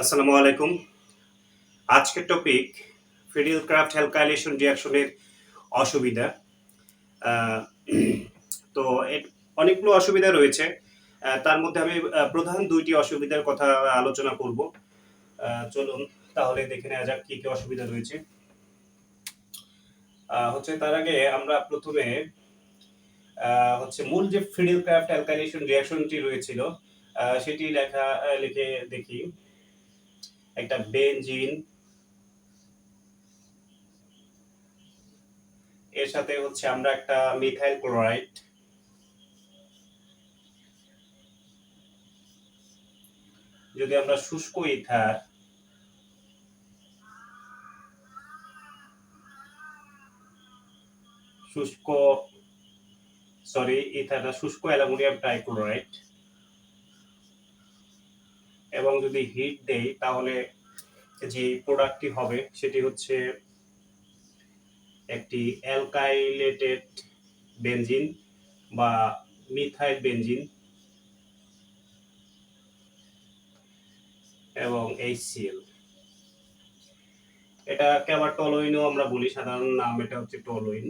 আসসালামু আলাইকুম। আজকের টপিক ফিডিল ক্রাফট হ্যালকাইলেশন রিয়াকশনের অসুবিধা। তো অনেকগুলো অসুবিধা রয়েছে। তার মধ্যে আমি প্রধান দুইটি অসুবিধার কথা আলোচনা করব। চলুন তাহলে দেখে নেওয়া যাক কি কি অসুবিধা রয়েছে। হচ্ছে তার আগে আমরা প্রথমে হচ্ছে মূল যে ফিডিল ক্রাফট অ্যালকাইলেশন রিয়াকশনটি রয়েছিল সেটি লেখা লিখে দেখি। একটা বেনজিন। এর সাথে হচ্ছে আমরা একটা মিথাইল ক্লোরাইড। যদি আমরা শুষ্ক ইথার শুষ্ক সরি ইথারটা শুষ্ক অ্যালুমিনিয়াম ট্রাইক্লোরাইড এবং যদি হিট দেই, তাহলে যে প্রোডাক্টটি হবে, সেটি হচ্ছে একটি অ্যালকাইলেটেড বেনজিন বা মিথাইল বেনজিন এবং HCl এটাকে আবার টলোইনও আমরা বলি, সাধারণ নাম এটা হচ্ছে টলোইন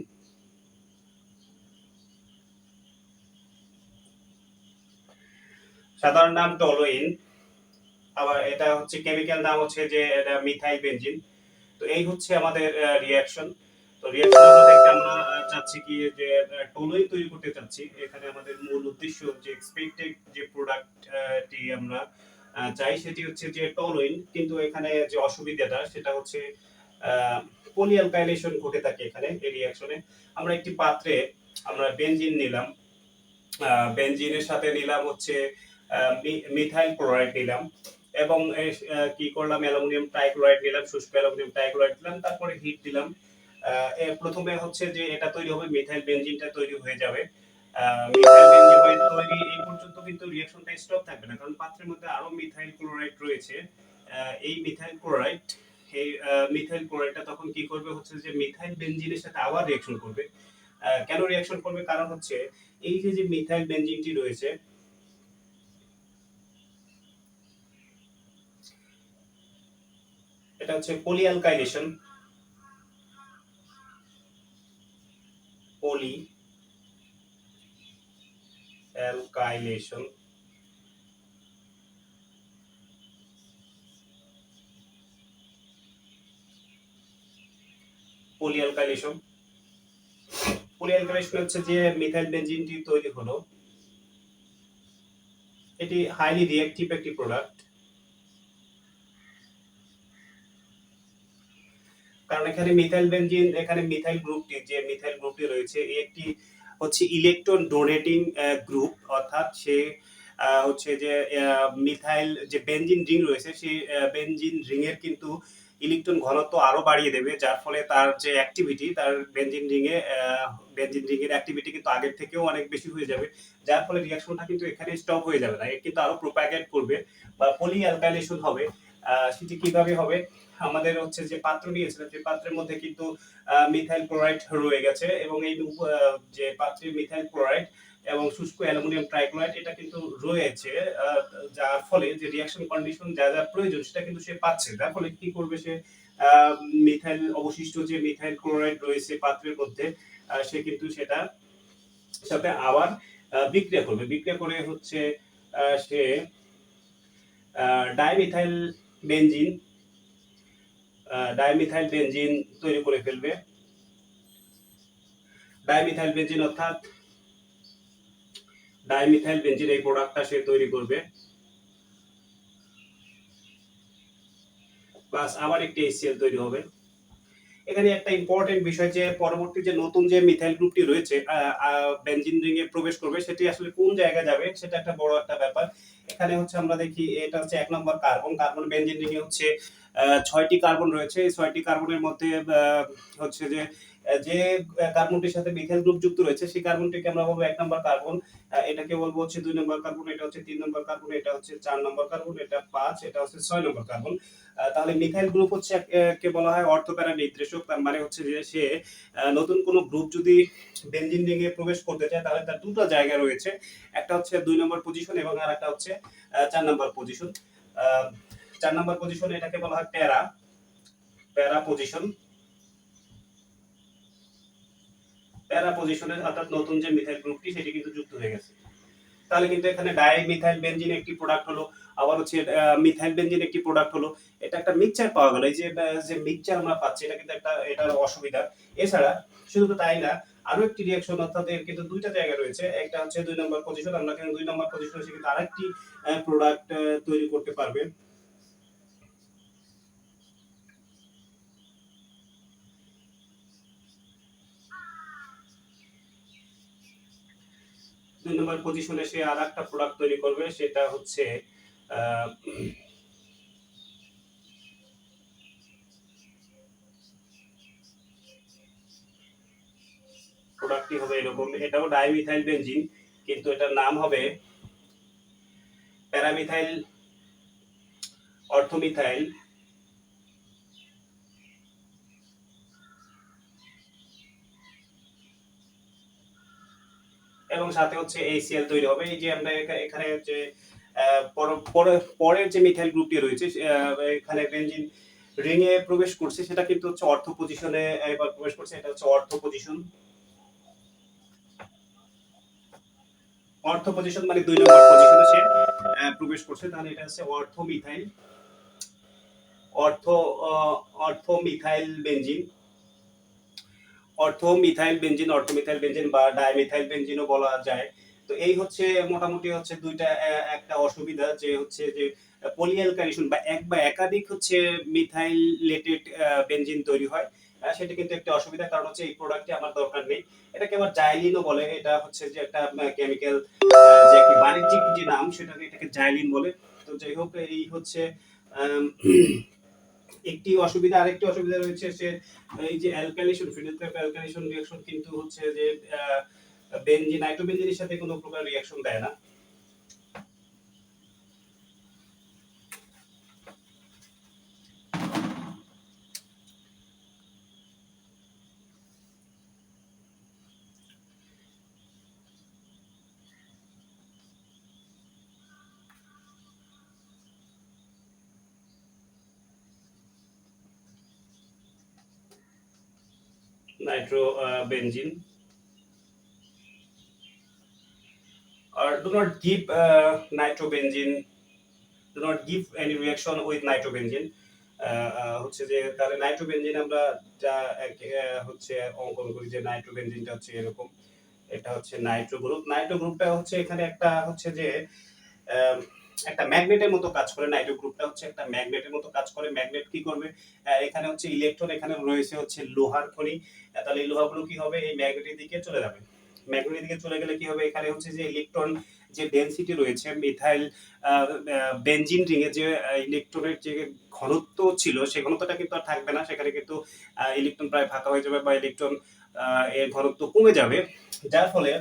সাধারণ নাম টলোইন আবার এটা হচ্ছে কেমিক্যাল নাম হচ্ছে যে এটা মিথাইল বেনজিন তো এই হচ্ছে আমাদের রিয়াকশন তো রিয়াকশন আমরা আহ, চাচ্ছি কি যে টোলোই তৈরি করতে চাচ্ছি। এখানে আমাদের মূল উদ্দেশ্য যে এক্সপেক্টেড যে প্রোডাক্টটি আমরা চাই সেটি হচ্ছে যে টোলোইন। কিন্তু এখানে যে অসুবিধাটা সেটা হচ্ছে পলি অ্যালকাইলেশন ঘটে থাকে এখানে এই রিয়াকশনে আমরা একটি পাত্রে আমরা বেনজিন নিলাম। বেনজিনের সাথে নিলাম হচ্ছে মিথাইল ক্লোরাইড নিলাম। এবং কি করলাম, অ্যালুমিনিয়াম ট্রাইক্লোরাইড নিলাম, শুষ্ক অ্যালুমিনিয়াম ট্রাইক্লোরাইড দিলাম তারপরে হিট দিলাম। প্রথমে হচ্ছে যে এটা তৈরি হবে, মিথাইল বেনজিনটা তৈরি হয়ে যাবে। তৈরি, এই পর্যন্ত কিন্তু স্টপ থাকবে না, কারণ পাত্রের মধ্যে আরও মিথাইল ক্লোরাইড রয়েছে। এই মিথাইল ক্লোরাইড, এই মিথাইল ক্লোরাইডটা তখন কি করবে হচ্ছে যে মিথাইল বেনজিনের সাথে আবার রিঅ্যাকশন করবে। কেন রিঅ্যাকশন করবে? কারণ হচ্ছে এই যে যে মিথাইল বেঞ্জিনটি রয়েছে এটা হচ্ছে poly alkylation poly alkylation poly alkylation poly alkylation হচ্ছে যে মিথাইল বেনজিনটি তৈরি হলো। এটি হাইলি রিঅ্যাক্টিভ একটি প্রোডাক্ট কারণ এখানে মিথাইল বেনজিন এখানে মিথাইল গ্রুপটি যে মিথাইল গ্রুপটি রয়েছে একটি হচ্ছে ইলেকট্রন ডোনেটিং গ্রুপ অর্থাৎ সে হচ্ছে যে মিথাইল যে বেনজিন রিং রয়েছে সেই বেনজিন রিং এর কিন্তু ইলেকট্রন ঘনত্ব আরও বাড়িয়ে দেবে, যার ফলে তার যে অ্যাক্টিভিটি তার বেনজিন রিং এ বেনজিন রিং এর অ্যাক্টিভিটি কিন্তু আগের থেকেও অনেক বেশি হয়ে যাবে, যার ফলে রিঅ্যাকশনটা কিন্তু এখানে স্টপ হয়ে যাবে না এর কিন্তু আরও প্রোপাগেট করবে বা পলি অ্যালকাইলেশন হবে সেটি কীভাবে হবে? আমাদের হচ্ছে যে পাত্র নিয়েছিলাম সেই পাত্রের মধ্যে কিন্তু মিথাইল ক্লোরাইড রয়ে গেছে এবং এই যে পাত্রে মিথাইল ক্লোরাইড এবং শুষ্ক অ্যালুমিনিয়াম ট্রাইক্লোরাইড, এটা কিন্তু রয়েছে যার ফলে যে রিয়াকশন কন্ডিশন যা যা প্রয়োজন, সেটা কিন্তু সে পাচ্ছে। যার ফলে কি করবে সে মিথাইল অবশিষ্ট যে মিথাইল ক্লোরাইড রয়েছে পাত্রের মধ্যে সে কিন্তু সেটা সাথে আবার বিক্রিয়া করবে। বিক্রিয়া করে হচ্ছে সে ডাইমিথাইল বেনজিন ডাইমিথাইল বেঞ্জিন তৈরি করে ফেলবে। ডাইমিথাইল বেঞ্জিন অর্থাৎ ডাইমিথাইল বেনজিন এই প্রোডাক্টটা সে তৈরি করবে। প্লাস আবার একটি HCl তৈরি হবে। এখানে একটা ইম্পর্টেন্ট বিষয় যে পরবর্তী যে নতুন যে মিথাইল গ্রুপটি রয়েছে বেনজিন রিং এ প্রবেশ করবে, সেটি আসলে কোন জায়গায় যাবে, সেটা একটা বড় একটা ব্যাপার। এখানে হচ্ছে আমরা দেখি, এটা হচ্ছে এক number carbon. Carbon benzene ring এ হচ্ছে ছয়টি কার্বন রয়েছে। এই ছয়টি কার্বনের মধ্যে হচ্ছে যে যে কার্বনটির সাথে মিথাইল গ্রুপ যুক্ত রয়েছে, সেই কার্বনটিকে আমরা বলব এক নম্বর কার্বন। এটাকে বলব হচ্ছে দুই নম্বর কার্বন, এটা হচ্ছে তিন নম্বর কার্বন, এটা হচ্ছে চার নম্বর কার্বন, এটা পাঁচ, এটা হচ্ছে ছয় নম্বর কার্বন। তাহলে মিথাইল গ্রুপ হচ্ছে কে বলা হয় অর্থপ্যারা নির্দেশক, তার মানে হচ্ছে যে সে নতুন কোনো গ্রুপ যদি বেনজিন রিং এ প্রবেশ করতে চায়, তাহলে তার দুটো জায়গা রয়েছে। একটা হচ্ছে দুই নম্বর পজিশন এবং আর একটা হচ্ছে চার নম্বর পজিশন চার নাম্বার পজিশন এটাকে বলা হয় প্যারা। প্যারা পজিশন প্যারা পজিশনে অর্থাৎ নতুন যে মিথাইল গ্রুপটি সেটি কিন্তু যুক্ত হয়ে গেছে। তাহলে কিন্তু এখানে ডাই মিথাইল বেনজিন একটি প্রোডাক্ট হলো আবার হচ্ছে মিথাইল বেনজিন একটি প্রোডাক্ট হলো। এটা একটা মিক্সচার পাওয়া গেল। এই যে যে মিক্সচার আমরা পাচ্ছি, এটা কিন্তু একটা, এটার অসুবিধা। এছাড়া শুধু তো তাই না আরও একটি রিয়াকশন অর্থাৎ এর কিন্তু দুইটা জায়গা রয়েছে। একটা হচ্ছে দুই নম্বর পজিশন আমরা কিন্তু দুই নম্বর পজিশনে এসে আরেকটি প্রোডাক্ট তৈরি করতে পারবে। দুই নম্বর পজিশনে সে আর একটা প্রোডাক্ট তৈরি করবে। সেটা হচ্ছে প্রোডাক্টটি হবে এরকম। এটাও ডাইমিথাইল বেনজিন কিন্তু এটার নাম হবে প্যারামিথাইল অর্থমিথাইল এবং সাথে হচ্ছে ACL তৈরি হবে। এই যে আমরা এখানে পরে- পরের যে মিথাইল গ্রুপটি রয়েছে এখানে বেনজিন রিং এ প্রবেশ করছে, সেটা কিন্তু হচ্ছে অর্থ পজিশনে এবার প্রবেশ করছে, এটা হচ্ছে অর্থ পজিশন অর্থ পজিশন মানে দুই নম্বর পজিশনে সে প্রবেশ করছে, তাহলে এটা হচ্ছে ortho methyl ortho ortho methyl benzene ortho methyl benzene ortho methyl benzene বা ডাইমিথাইল বেনজিনও বলা যায়। তো এই হচ্ছে মোটামুটি হচ্ছে দুইটা একটা অসুবিধা যে হচ্ছে যে পলিঅ্যালকাইলেশন বা এক, বা একাধিক হচ্ছে মিথাইলেটেড বেনজিন তৈরি হয় সেটা কিন্তু একটা অসুবিধা কারণ হচ্ছে এই প্রোডাক্টটি আমার দরকার নেই। এটাকে আবার জাইলিনও বলে, এটা হচ্ছে যে একটা কেমিক্যাল যে বাণিজ্যিক যে নাম সেটাকে এটাকে জাইলিন বলে। তো যাই হোক, এই হচ্ছে একটি অসুবিধা। আরেকটি অসুবিধা রয়েছে সে এই যে অ্যালকাইলেশন ফিনাইল কিন্তু হচ্ছে যে বেনজিন নাইট্রোবেনজিনের সাথে কোনো প্রকার রিঅ্যাকশন দেয় না। Nitrobenzene do not give uh, nitrobenzene do not give any reaction with nitrobenzene. Ah, ah, হচ্ছে যে তাহলে নাইট্রোবেনজিন আমরা যা হচ্ছে অঙ্কন করি যে নাইট্রোবেনজিনটা হচ্ছে এরকম এটা হচ্ছে নাইট্রো গ্রুপ নাইট্রো গ্রুপটা হচ্ছে এখানে একটা হচ্ছে যে একটা ম্যাগনেটের মতো কাজ করে। নাইট্রো গ্রুপটা হচ্ছে একটা ম্যাগনেটের মতো কাজ করে। ম্যাগনেট কি করবে? এখানে হচ্ছে ইলেকট্রন এখানে রয়েছে হচ্ছে লোহার খনি। তাহলে এই লোহাগুলো কি হবে? এই ম্যাগনেটের দিকে চলে যাবে। ম্যাগনেটের দিকে চলে গেলে কি হবে? এখানে হচ্ছে যে ইলেকট্রন যে ডেনসিটি রয়েছে মিথাইল বেনজিন রিং এ যে ইলেকট্রনের যে ঘনত্ব ছিল সেই ঘনত্বটা কিন্তু আর থাকবে না। সেখানে কিন্তু ইলেকট্রন প্রায় ফাঁকা হয়ে যাবে বা ইলেকট্রন এর ঘনত্ব কমে যাবে। যার ফলে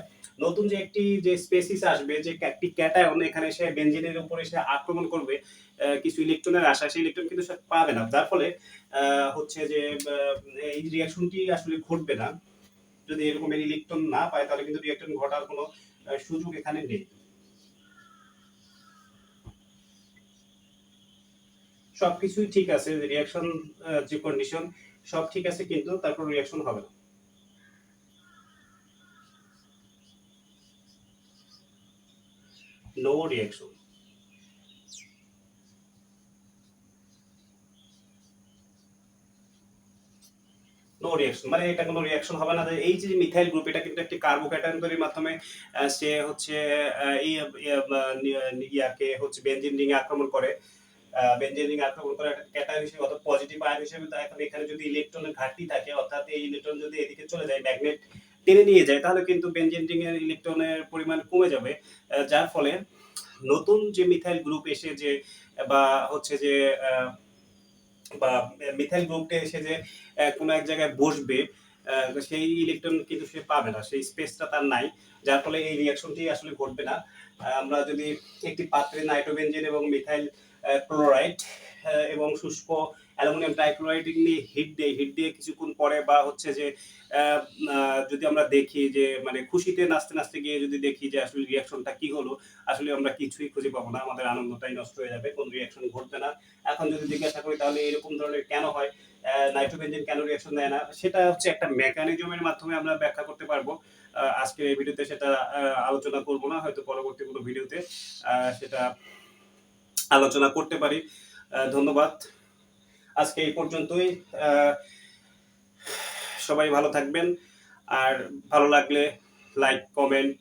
নতুন যে একটি যে স্পেসিস আসবে, যে একটি ক্যাটায়ন এখানে এসে বেনজিনের উপরে এসে আক্রমণ করবে কিছু ইলেকট্রনের আশা, সেই ইলেকট্রন কিন্তু সে পাবে না। যার ফলে হচ্ছে যে এই রিয়াকশনটি আসলে ঘটবে না। যদি এরকম ইলেকট্রন না পায়, তাহলে কিন্তু রিয়াকশন ঘটার কোনো সুযোগ এখানে নেই। সবকিছুই ঠিক আছে রিয়াকশন যে কন্ডিশন সব ঠিক আছে কিন্তু তারপর রিয়াকশন হবে না। নো রিয়াকশন নো রিয়াকশন মানে এটা কোনো রিয়াকশন হবে না এই যে মিথাইল গ্রুপ এটা কিন্তু একটি কার্বোক্যাটায়ন তৈরির মাধ্যমে সে হচ্ছে এই ইয়াকে হচ্ছে বেনজিন রিং আক্রমণ করে। বেনজিন রিং আক্রমণ করে একটা ক্যাটায়ন হিসেবে, অর্থাৎ পজিটিভ আয়ন হিসেবে, তো এখন এখানে যদি ইলেকট্রনের ঘাটতি থাকে, অর্থাৎ এই ইলেকট্রন যদি এদিকে চলে যায় ম্যাগনেট টেনে নিয়ে যায়, তাহলে কিন্তু বেনজিন রিং এর ইলেকট্রনের পরিমাণ কমে যাবে। যার ফলে নতুন যে মিথাইল গ্রুপ এসে যে, বা হচ্ছে যে বা মিথাইল গ্রুপটা এসে যে কোনো এক জায়গায় বসবে সেই ইলেকট্রন কিন্তু সে পাবে না, সেই স্পেসটা তার নাই, যার ফলে এই রিয়াকশনটি আসলে ঘটবে না। আমরা যদি একটি পাত্রে নাইট্রোবেনজিন এবং মিথাইল ক্লোরাইড এবং শুষ্ক অ্যালুমিনিয়াম ট্রাইক্লোরাইড নিয়ে হিট দেয়, হিট দিয়ে কিছুক্ষণ পরে বা হচ্ছে যে যদি আমরা দেখি যে মানে খুশিতে নাচতে নাচতে গিয়ে যদি দেখি যে আসলে রিয়াকশনটা কি হলো, আসলে আমরা কিছুই খুঁজে পাবো না, আমাদের আনন্দটাই নষ্ট হয়ে যাবে, কোন রিয়াকশন ঘটবে না। এখন যদি জিজ্ঞাসা করি তাহলে এরকম ধরনের কেন হয়? নাইট্রোবেনজিন কেন রিয়াকশন দেয় না? সেটা হচ্ছে একটা মেকানিজমের মাধ্যমে আমরা ব্যাখ্যা করতে পারব। আজকের এই ভিডিওতে সেটা আলোচনা করব না, হয়তো পরবর্তী কোনো ভিডিওতে সেটা আলোচনা করতে পারি। ধন্যবাদ। আজকে এই পর্যন্তই। সবাই ভালো থাকবেন। আর ভালো লাগলে লাইক কমেন্ট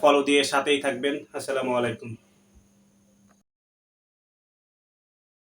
ফলো দিয়ে সাথেই থাকবেন। আসসালামু আলাইকুম।